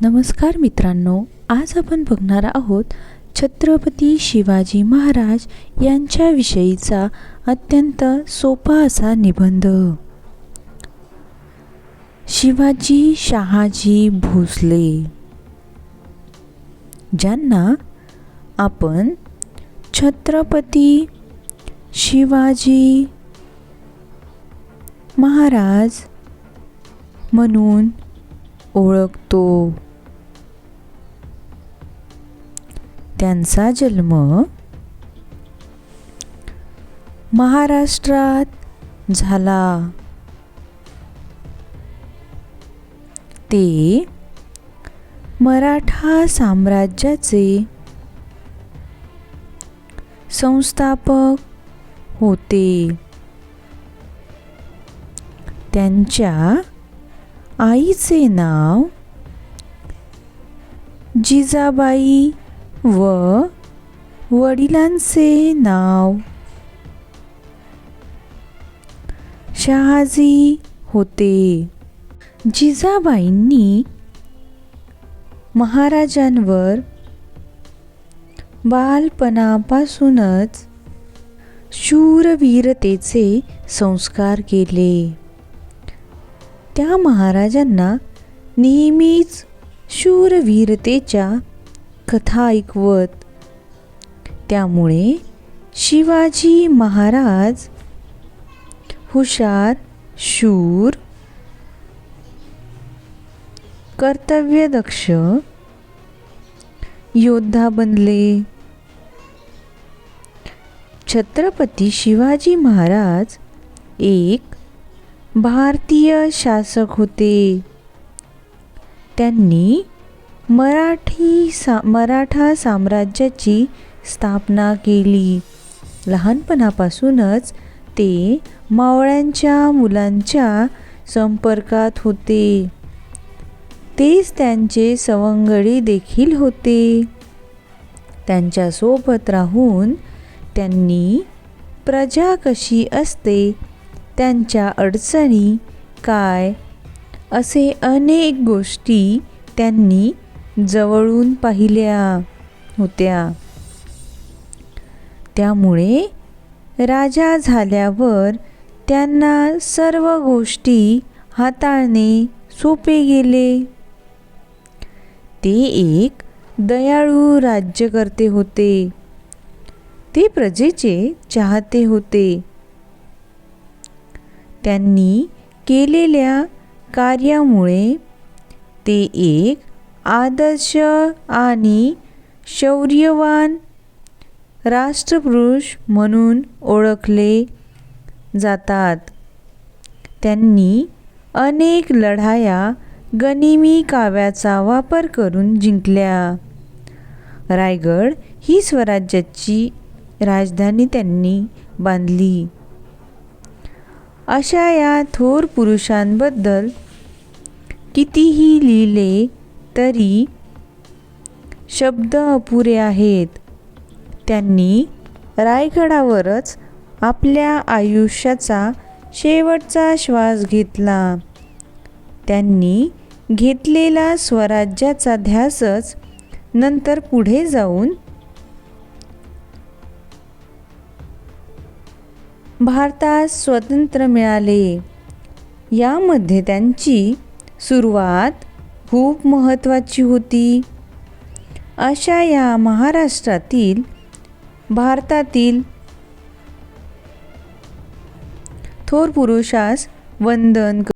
नमस्कार मित्रांनो आज आपण बघणार आहोत छत्रपती शिवाजी महाराज यांच्याविषयीचा अत्यंत सोपा असा निबंध. शिवाजी शहाजी भोसले ज्यांना आपण छत्रपती शिवाजी महाराज म्हणून ओळखतो. त्यांचा जन्म महाराष्ट्रात झाला. ते मराठा साम्राज्याचे संस्थापक होते. त्यांच्या आईचे नाव जिजाबाई व वडिलांचे नाव. शहाजी होते. जिजाबाईंनी महाराजांवर बालपणापासूनच शूरवीरतेचे संस्कार केले. त्या महाराजांना नेहमीच शूरवीरतेच्या कथा ऐकवत. त्यामुळे शिवाजी महाराज हुशार शूर कर्तव्यदक्ष योद्धा बनले. छत्रपती शिवाजी महाराज एक भारतीय शासक होते. त्यांनी मराठी सा मराठा साम्राज्याची स्थापना केली. लहानपणापासूनच ते मावळ्यांच्या मुलांच्या संपर्कात होते. तेच त्यांचे सवंगडी देखील होते. त्यांच्यासोबत राहून त्यांनी प्रजा कशी असते त्यांच्या अडचणी काय असे अनेक गोष्टी त्यांनी जवळून पाहिल्या होत्या. त्यामुळे राजा झाल्यावर त्यांना सर्व गोष्टी हाताळणे सोपे गेले. ते एक दयाळू राज्यकर्ते होते. ते प्रजेचे चाहते होते. त्यांनी केलेल्या कार्यामुळे ते एक आदर्श आणि शौर्यवान राष्ट्रपुरुष म्हणून ओळखले जातात. त्यांनी अनेक लढाया गनिमी काव्याचा वापर करून जिंकल्या. रायगड ही स्वराज्याची राजधानी त्यांनी बांधली. अशा या थोर पुरुषांबद्दल कितीही लिहिले तरी शब्द अपुरे आहेत. त्यांनी रायगडावरच आपल्या आयुष्याचा शेवटचा श्वास घेतला. त्यांनी घेतलेला स्वराज्याचा ध्यासच नंतर पुढे जाऊन भारतात स्वतंत्र मिळाले. यामध्ये त्यांची सुरुवात खूप महत्त्वाची होती. अशा या महाराष्ट्रातील भारतातील थोर पुरुषास वंदन